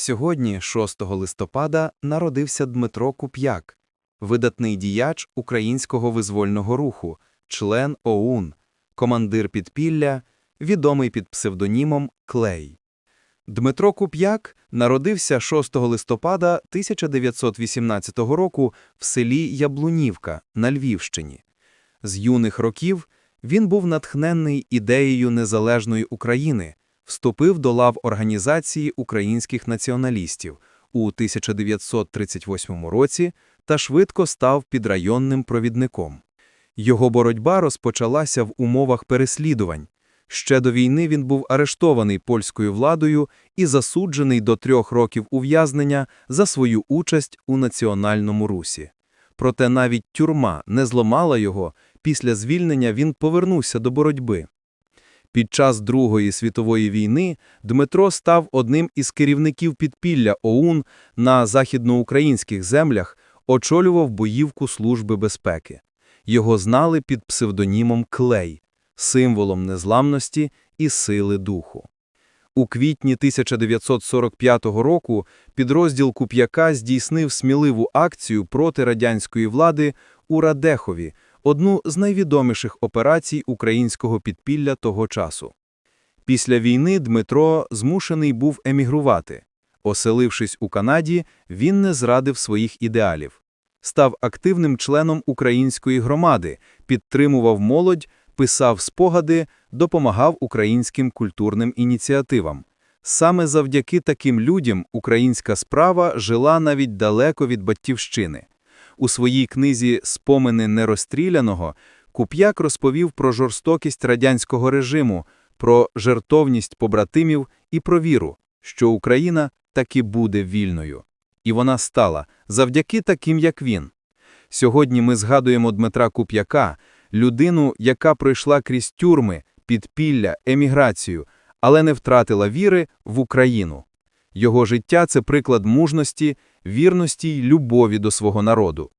Сьогодні, 6 листопада, народився Дмитро Куп'як, видатний діяч українського визвольного руху, член ОУН, командир підпілля, відомий під псевдонімом Клей. Дмитро Куп'як народився 6 листопада 1918 року в селі Яблунівка на Львівщині. З юних років він був натхненний ідеєю незалежної України, вступив до лав Організації українських націоналістів у 1938 році та швидко став підрайонним провідником. Його боротьба розпочалася в умовах переслідувань. Ще до війни він був арештований польською владою і засуджений до трьох років ув'язнення за свою участь у національному русі. Проте навіть тюрма не зламала його, після звільнення він повернувся до боротьби. Під час Другої світової війни Дмитро став одним із керівників підпілля ОУН на західноукраїнських землях, очолював боївку Служби безпеки. Його знали під псевдонімом Клей, символом незламності і сили духу. У квітні 1945 року підрозділ Куп'яка здійснив сміливу акцію проти радянської влади у Радехові, одну з найвідоміших операцій українського підпілля того часу. Після війни Дмитро змушений був емігрувати. Оселившись у Канаді, він не зрадив своїх ідеалів. Став активним членом української громади, підтримував молодь, писав спогади, допомагав українським культурним ініціативам. Саме завдяки таким людям українська справа жила навіть далеко від батьківщини. У своїй книзі «Спомини нерозстріляного» Куп'як розповів про жорстокість радянського режиму, про жертовність побратимів і про віру, що Україна таки буде вільною. І вона стала завдяки таким, як він. Сьогодні ми згадуємо Дмитра Куп'яка, людину, яка пройшла крізь тюрми, підпілля, еміграцію, але не втратила віри в Україну. Його життя – це приклад мужності, вірності й любові до свого народу.